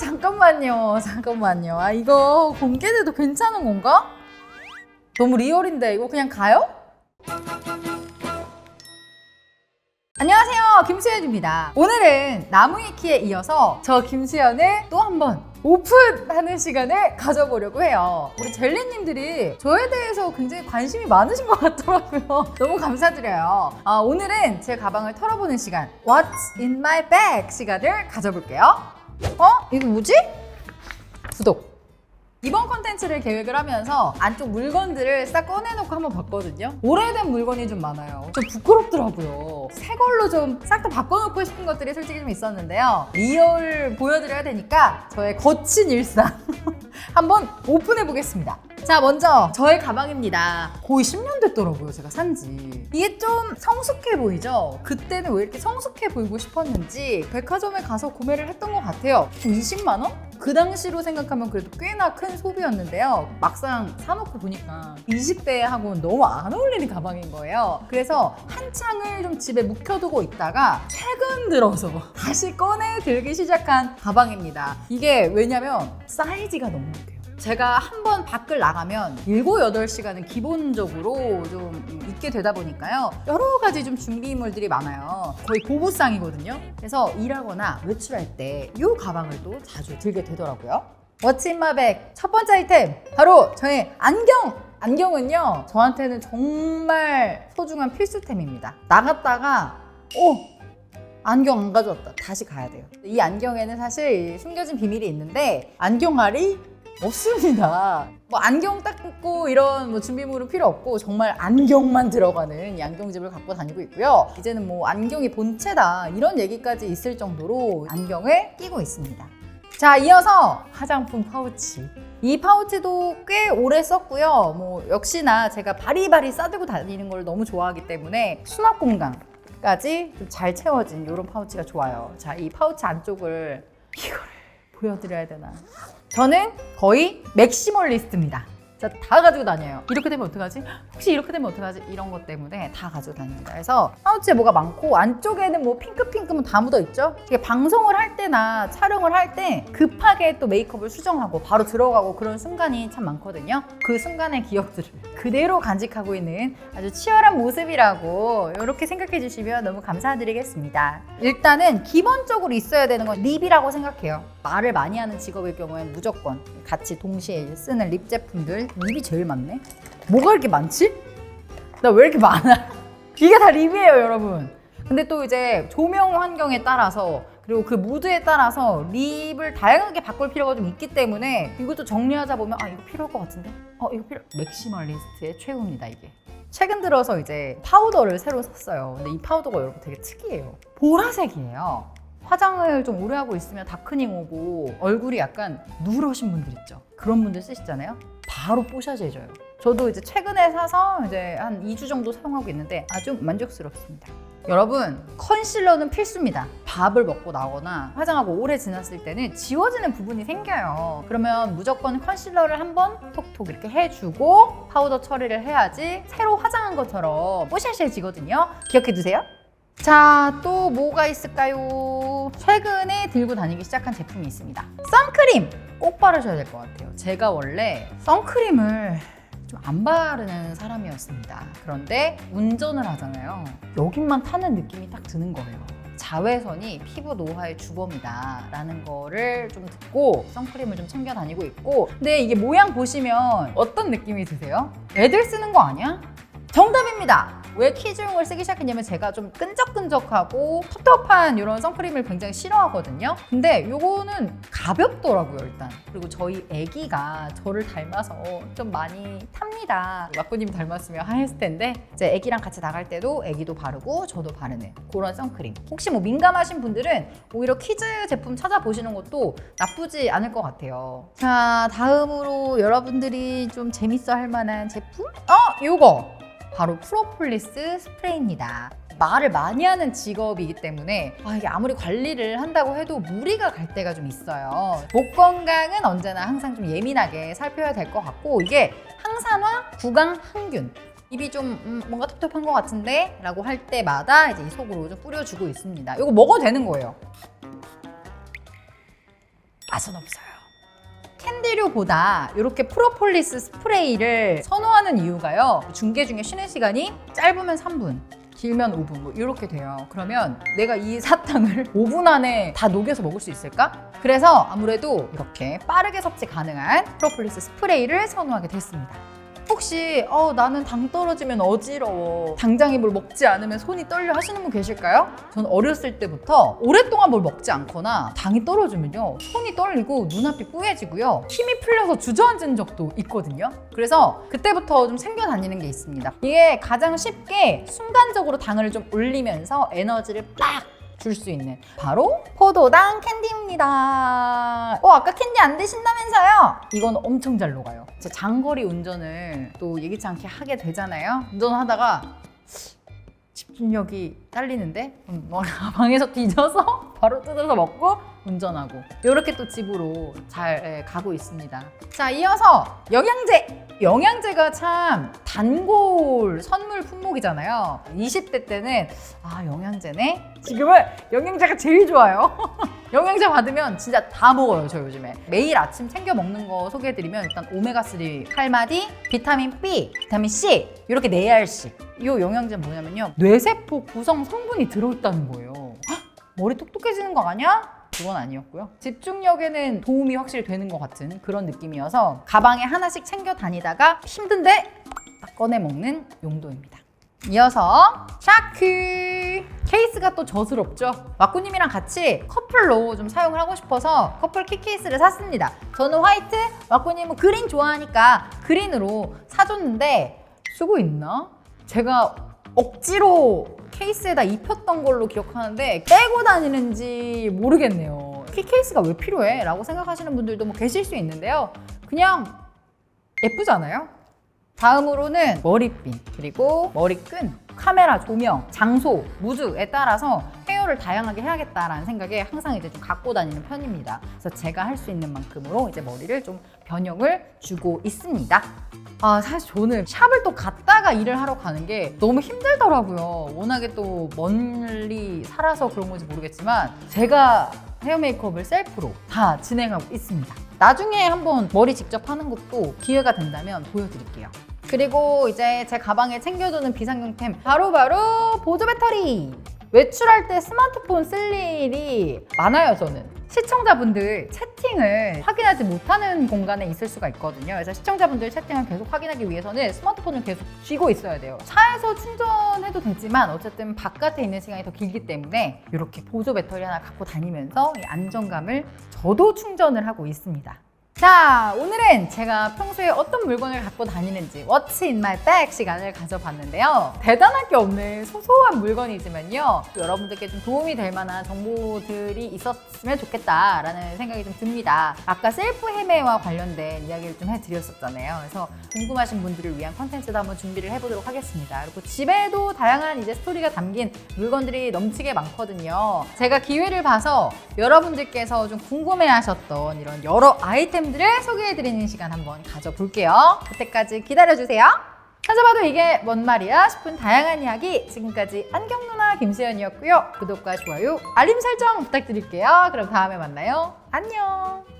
잠깐만요. 잠깐만요. 아, 이거 공개돼도 괜찮은 건가? 너무 리얼인데 이거 그냥 가요? 안녕하세요. 김수현입니다. 오늘은 나무의 키에 이어서 저 김수현을 또 한번 오픈하는 시간을 가져보려고 해요. 우리 젤리님들이 저에 대해서 굉장히 관심이 많으신 것 같더라고요. 너무 감사드려요. 아, 오늘은 제 가방을 털어보는 시간, What's in my bag 시간을 가져볼게요. 어? 이거 뭐지? 구독. 이번 컨텐츠를 계획을 하면서 안쪽 물건들을 싹 꺼내놓고 한번 봤거든요. 오래된 물건이 좀 많아요. 좀 부끄럽더라고요. 새 걸로 좀 싹 다 바꿔놓고 싶은 것들이 솔직히 좀 있었는데요. 리얼 보여드려야 되니까 저의 거친 일상 한번 오픈해 보겠습니다. 자, 먼저 저의 가방입니다. 거의 10년 됐더라고요, 제가 산 지. 이게 좀 성숙해 보이죠? 그때는 왜 이렇게 성숙해 보이고 싶었는지 백화점에 가서 구매를 했던 것 같아요. 20만 원? 그 당시로 생각하면 그래도 꽤나 큰 소비였는데요. 막상 사놓고 보니까 20대하고는 너무 안 어울리는 가방인 거예요. 그래서 한창을 좀 집에 묵혀두고 있다가 최근 들어서 다시 꺼내 들기 시작한 가방입니다. 이게 왜냐면 사이즈가 너무 못해요. 제가 한 번 밖을 나가면 7, 8시간은 기본적으로 좀 있게 되다 보니까요. 여러 가지 좀 준비물들이 많아요. 거의 보부상이거든요. 그래서 일하거나 외출할 때 이 가방을 또 자주 들게 되더라고요. Bag? 첫 번째 아이템 바로 저의 안경! 안경은요 저한테는 정말 소중한 필수템입니다. 나갔다가 오! 안경 안 가져왔다. 다시 가야 돼요. 이 안경에는 사실 숨겨진 비밀이 있는데 안경알이 없습니다. 뭐 안경 닦고 이런 뭐 준비물은 필요 없고 정말 안경만 들어가는 이 안경집을 갖고 다니고 있고요. 이제는 뭐 안경이 본체다 이런 얘기까지 있을 정도로 안경을 끼고 있습니다. 자, 이어서 화장품 파우치. 이 파우치도 꽤 오래 썼고요. 뭐 역시나 제가 바리바리 싸들고 다니는 걸 너무 좋아하기 때문에 수납 공간까지 좀 잘 채워진 이런 파우치가 좋아요. 자, 이 파우치 안쪽을 이거를 보여드려야 되나? 저는 거의 맥시멀리스트입니다. 자, 다 가지고 다녀요. 이렇게 되면 어떡하지? 혹시 이렇게 되면 어떡하지? 이런 것 때문에 다 가지고 다닙니다. 그래서 파우치에 뭐가 많고 안쪽에는 뭐 핑크핑크면 다 묻어 있죠? 이게 방송을 할 때나 촬영을 할 때 급하게 또 메이크업을 수정하고 바로 들어가고 그런 순간이 참 많거든요. 그 순간의 기억들을 그대로 간직하고 있는 아주 치열한 모습이라고 이렇게 생각해 주시면 너무 감사드리겠습니다. 일단은 기본적으로 있어야 되는 건 립이라고 생각해요. 말을 많이 하는 직업일 경우에는 무조건 같이 동시에 쓰는 립 제품들 립이 제일 많네. 뭐가 이렇게 많지? 나 왜 이렇게 많아? 이게 다 립이에요, 여러분. 근데 또 이제 조명 환경에 따라서 그리고 그 무드에 따라서 립을 다양하게 바꿀 필요가 좀 있기 때문에 이것도 정리하자 보면 아 이거 필요할 것 같은데 어 이거 필요 맥시멀리스트의 최고입니다 이게 최근 들어서 이제 파우더를 새로 샀어요 근데 이 파우더가 여러분 되게 특이해요 보라색이에요 화장을 좀 오래 하고 있으면 다크닝 오고 얼굴이 약간 누러신 분들 있죠 그런 분들 쓰시잖아요 바로 뽀샤져져요. 저도 이제 최근에 사서 이제 한 2주 정도 사용하고 있는데 아주 만족스럽습니다. 여러분 컨실러는 필수입니다. 밥을 먹고 나거나 화장하고 오래 지났을 때는 지워지는 부분이 생겨요. 그러면 무조건 컨실러를 한번 톡톡 이렇게 해주고 파우더 처리를 해야지 새로 화장한 것처럼 뽀샤시해지거든요. 기억해 두세요 자, 또 뭐가 있을까요? 최근에 들고 다니기 시작한 제품이 있습니다. 선크림! 꼭 바르셔야 될 것 같아요. 제가 원래 선크림을 좀 안 바르는 사람이었습니다. 그런데 운전을 하잖아요. 여긴만 타는 느낌이 딱 드는 거예요. 자외선이 피부 노화의 주범이다 라는 거를 좀 듣고 선크림을 좀 챙겨 다니고 있고 근데 이게 모양 보시면 어떤 느낌이 드세요? 애들 쓰는 거 아니야? 정답입니다. 왜 키즈용을 쓰기 시작했냐면 제가 좀 끈적끈적하고 텁텁한 이런 선크림을 굉장히 싫어하거든요. 근데 요거는 가볍더라고요, 일단. 그리고 저희 애기가 저를 닮아서 좀 많이 탑니다. 막구님 닮았으면 하였을 텐데 이제 애기랑 같이 나갈 때도 애기도 바르고 저도 바르는 그런 선크림. 혹시 뭐 민감하신 분들은 오히려 키즈 제품 찾아보시는 것도 나쁘지 않을 것 같아요. 자, 다음으로 여러분들이 좀 재밌어 할 만한 제품? 어, 요거! 바로 프로폴리스 스프레이입니다. 말을 많이 하는 직업이기 때문에 아, 이게 아무리 관리를 한다고 해도 무리가 갈 때가 좀 있어요. 목 건강은 언제나 항상 좀 예민하게 살펴야 될 것 같고 이게 항산화, 구강, 항균 입이 좀 음, 뭔가 텁텁한 것 같은데 라고 할 때마다 이제 이 속으로 좀 뿌려주고 있습니다. 이거 먹어도 되는 거예요. 맛은 없어요. 캔디류보다 이렇게 프로폴리스 스프레이를 선호하는 이유가요. 중계 중에 쉬는 시간이 짧으면 3분, 길면 5분 뭐 이렇게 돼요. 그러면 내가 이 사탕을 5분 안에 다 녹여서 먹을 수 있을까? 그래서 아무래도 이렇게 빠르게 섭취 가능한 프로폴리스 스프레이를 선호하게 됐습니다. 혹시 어, 나는 당 떨어지면 어지러워. 당장에 뭘 먹지 않으면 손이 떨려 하시는 분 계실까요? 전 어렸을 때부터 오랫동안 뭘 먹지 않거나 당이 떨어지면요 손이 떨리고 눈앞이 뿌얘지고요 힘이 풀려서 주저앉은 적도 있거든요. 그래서 그때부터 좀 챙겨 다니는 게 있습니다. 이게 가장 쉽게 순간적으로 당을 좀 올리면서 에너지를 빡 줄 수 있는 바로 포도당 캔디입니다. 어 아까 캔디 안 드신다면서요? 이건 엄청 잘 녹아요. 제 장거리 운전을 또 예기치 않게 하게 되잖아요. 운전하다가 집중력이 딸리는데 음, 뭐 가방에서 뒤져서 바로 뜯어서 먹고 운전하고 이렇게 또 집으로 잘 예, 가고 있습니다. 자 이어서 영양제 영양제가 참 단골 선물 품목이잖아요. 20대 때는 아 영양제네. 지금은 영양제가 제일 좋아요. 영양제 받으면 진짜 다 먹어요 저 요즘에. 매일 아침 챙겨 먹는 거 소개해드리면 일단 오메가3 칼마디 비타민 B 비타민 C 이렇게 네 알씩. 이 영양제는 뭐냐면요. 뇌세포 구성 성분이 들어있다는 거예요. 헉, 머리 똑똑해지는 거 아니야? 그건 아니었고요. 집중력에는 도움이 확실히 되는 것 같은 그런 느낌이어서 가방에 하나씩 챙겨 다니다가 힘든데 딱 꺼내 먹는 용도입니다 이어서 샤크. 케이스가 또 저스럽죠? 와꾸님이랑 같이 커플로 좀 사용을 하고 싶어서 커플 키 케이스를 샀습니다. 저는 화이트 와꾸님은 그린 좋아하니까 그린으로 사줬는데 쓰고 있나? 제가 억지로 케이스에다 입혔던 걸로 기억하는데 빼고 다니는지 모르겠네요. 키 케이스가 왜 필요해? 라고 생각하시는 분들도 뭐 계실 수 있는데요. 그냥 예쁘잖아요 다음으로는 머리핀 그리고 머리끈 카메라 조명 장소 무드에 따라서 헤어를 다양하게 해야겠다라는 생각에 항상 이제 좀 갖고 다니는 편입니다. 그래서 제가 할 수 있는 만큼으로 이제 머리를 좀 변형을 주고 있습니다. 아 사실 저는 샵을 또 갔다가 일을 하러 가는 게 너무 힘들더라고요. 워낙에 또 멀리 살아서 그런 건지 모르겠지만 제가 헤어 메이크업을 셀프로 다 진행하고 있습니다. 나중에 한번 머리 직접 하는 것도 기회가 된다면 보여드릴게요 그리고 이제 제 가방에 챙겨두는 비상용템. 바로 바로 보조 배터리! 외출할 때 스마트폰 쓸 일이 많아요 저는. 시청자분들 채팅을 확인하지 못하는 공간에 있을 수가 있거든요. 그래서 시청자분들 채팅을 계속 확인하기 위해서는 스마트폰을 계속 쥐고 있어야 돼요. 차에서 충전해도 되지만 어쨌든 바깥에 있는 시간이 더 길기 때문에 이렇게 보조 배터리 하나 갖고 다니면서 이 안정감을 저도 충전을 하고 있습니다 자, 오늘은 제가 평소에 어떤 물건을 갖고 다니는지 What's in my bag 시간을 가져봤는데요. 대단할 게 없는 소소한 물건이지만요. 또 여러분들께 좀 도움이 될 만한 정보들이 있었으면 좋겠다라는 생각이 좀 듭니다. 아까 셀프 헤매와 관련된 이야기를 좀 해드렸었잖아요. 그래서 궁금하신 분들을 위한 컨텐츠도 한번 준비를 해보도록 하겠습니다. 그리고 집에도 다양한 이제 스토리가 담긴 물건들이 넘치게 많거든요. 제가 기회를 봐서 여러분들께서 좀 궁금해하셨던 이런 여러 아이템 들을 소개해드리는 시간 한번 가져볼게요. 그때까지 기다려주세요. 찾아봐도 이게 뭔 말이야 싶은 다양한 이야기 지금까지 안경 누나 김수현이었고요. 구독과 좋아요, 알림 설정 부탁드릴게요. 그럼 다음에 만나요. 안녕.